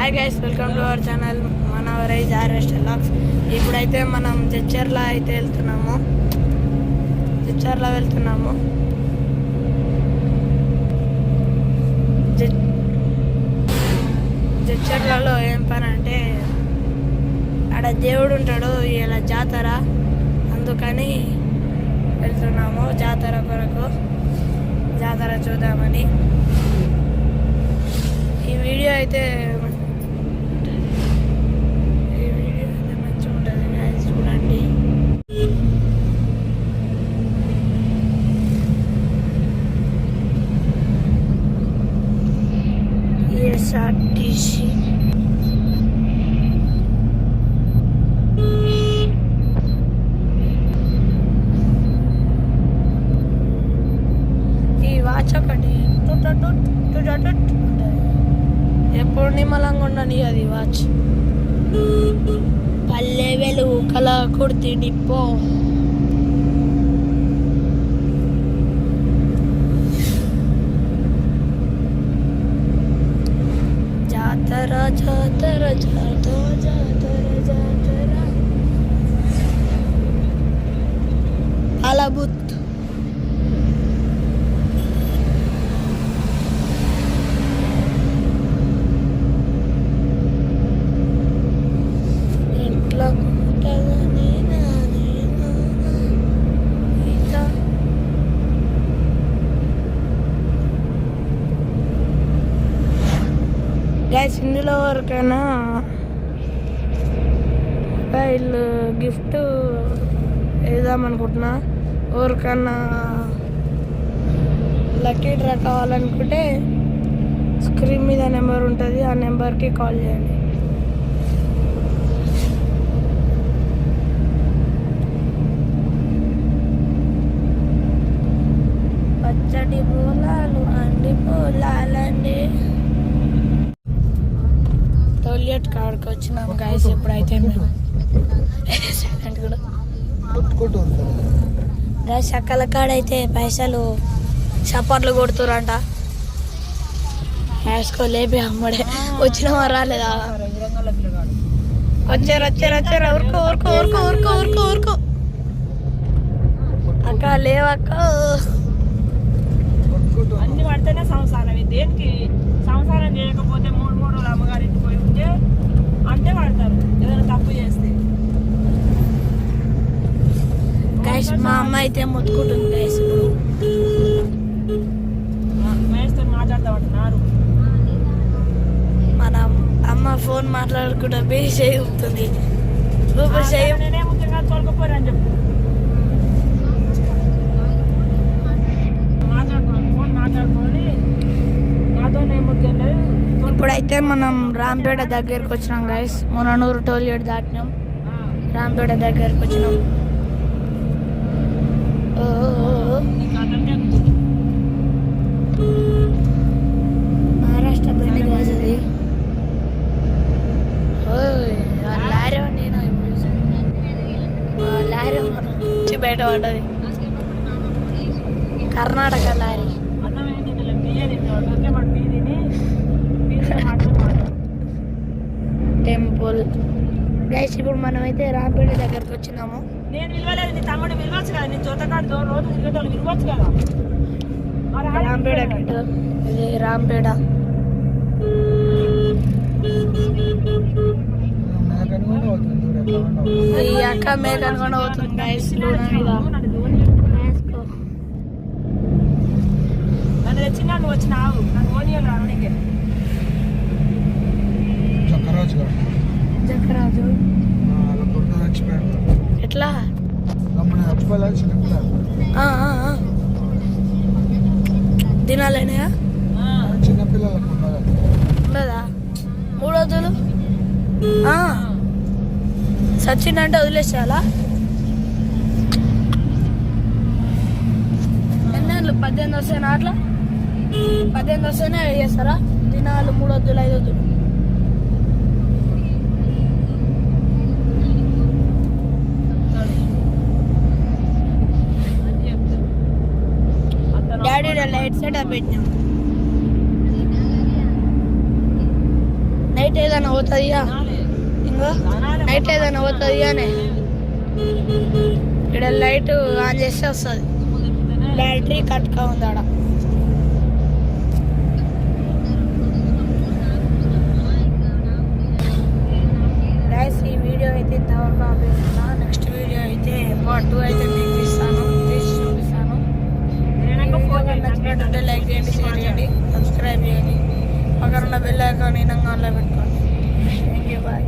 Hi guys welcome to our channel మన rice harvest లాక్స్ ఇప్పుడైతే మనం జచ్చర్లా అయితే వెళ్తున్నాము. జచ్చర్లా వెళ్తున్నాము. జచ్చర్లలో జడ్చర్లలో ఏం పని అంటే ఆడ దేవుడు ఉంటాడు ఇలా జాతర. అందుకని వెళ్తున్నాము జాతర కొరకు. జాతర చూద్దామని. ఈ వీడియో అయితే ఈ వీడియో అయితే మంచిగా ఉంటుంది guys. చూడండి ఎస్ఆర్టీసీ ఈ వాచ్ ఒకటి. టుట్ టుట్ టుట్ టుట్ టుట్ ఎప్పుడు నిమ్మలంగా ఉండని అది వాచ్. పల్లె వెలుగు కల కుర్తి డిప్పో జాతర జాతర జాతర జాతర జాతర అలబుత్ ఇంట్లో ఉంటుందని నాని నాన్న ఇట్లా. గైస్ ఇందులో ఎవరికైనా వీళ్ళు గిఫ్ట్ వేద్దామనుకుంటున్నా ఎవరికన్నా లక్కీ డ్రా కావాలనుకుంటే స్క్రీన్ మీద నెంబర్ ఉంటుంది ఆ నెంబర్కి కాల్ చేయండి. తొలియట్ కాడికి వచ్చినాం గాయస్ ఎప్పుడైతే మేము. సెకండ్ కూడా గాయస్ అక్కల కాడైతే పైసలు చప్పట్లు కొడుతురంట వేసుకో లేపి అమ్మడే. వచ్చినామా రాలేదా? వచ్చారు వచ్చారు వచ్చారు. ఊరుకో ఊరుకో ఊరుకో ఊరుకో ఊరుకో ఊరుకో. అక్క లేవక్క. అన్ని పడితేనే సంసారం. దేనికి? సంసారం చేయకపోతే మూడు మూడు రోజులు అమ్మగారింటి పోయి ఉంటే అంటే పడతారు ఏదైనా తప్పు చేస్తే గైస్ మా అమ్మ అయితే మొత్తుకుంటుంది గైస్ మన అమ్మ ఫోన్ మాట్లాడుకుంటే బే చేయుతుంది చేయ మాట్లాడుకోండి తోలుకో- ఇప్పుడైతే మనం రాంపేట దగ్గరికి వచ్చినాం గైస్ మొన్ననూరు టోల్గేట్ దాటినాం. ఆ, రాంపేట దగ్గరికి వచ్చినాం. ఓ, ఓ, ఓ, ఓ. లారీ నేను లారీ బయట పడ్డది కర్ణాటక లారీ అన్నం ఏంటి ఇందులో బియ్య తింటాడు ఓకే మన బీ తిని బీ తిని మాట్లాడుకోవాలి టెంపుల్ గైస్ ఇప్పుడు మనమైతే రాంపేట దగ్గరికి వచ్చినాము. నేను విలువలేదు నీ తమ్ముడు విలువచ్చు కదా నీ చోతకాడు రోజు తిరిగేటోళ్ళు విలువచ్చు కదా. రాంపేట. ఇది రాంపేట. మేకని కూడా ఈ అక్క మేక అనుకుండా అవుతుంది గైస్ లూనా మీద నన్ను ధోని వేసుకో. నన్ను తెచ్చినా నువ్వు వచ్చినావు నన్ను ఓని రావడానికి చక్కరాజు గారు. జక్కరాజు చచ్చిపోయాడు ఎట్లా? చిన్నపిల్లలకు ఉండదు? మూడు రోజులు? సచిన్ అంటే వదిలేసాలా ఎన్నేళ్ళు? పద్దెనిమిది వస్తాయి అట్లా? పద్దెనిమిది వస్తేనే చేస్తారా? దినాలు మూడు వద్దులు ఐదు వద్దులు సెటప్ పెట్టినాం. నైట్ ఏదైనా పోతుంది అనాలి. ఇంకా నైట్ ఏదైనా పోతుంది అని ఇక్కడ లైట్ ఆన్ చేస్తే వస్తుంది. బ్యాటరీ కట్కా ఉంది ఆడ. చేయండి షేర్ చేయండి సబ్స్క్రైబ్ చేయండి పక్కన ఉన్న బెల్ ఐకాన్ ఇనంగా ఆన్లో పెట్టుకోండి థ్యాంక్ యూ బాయ్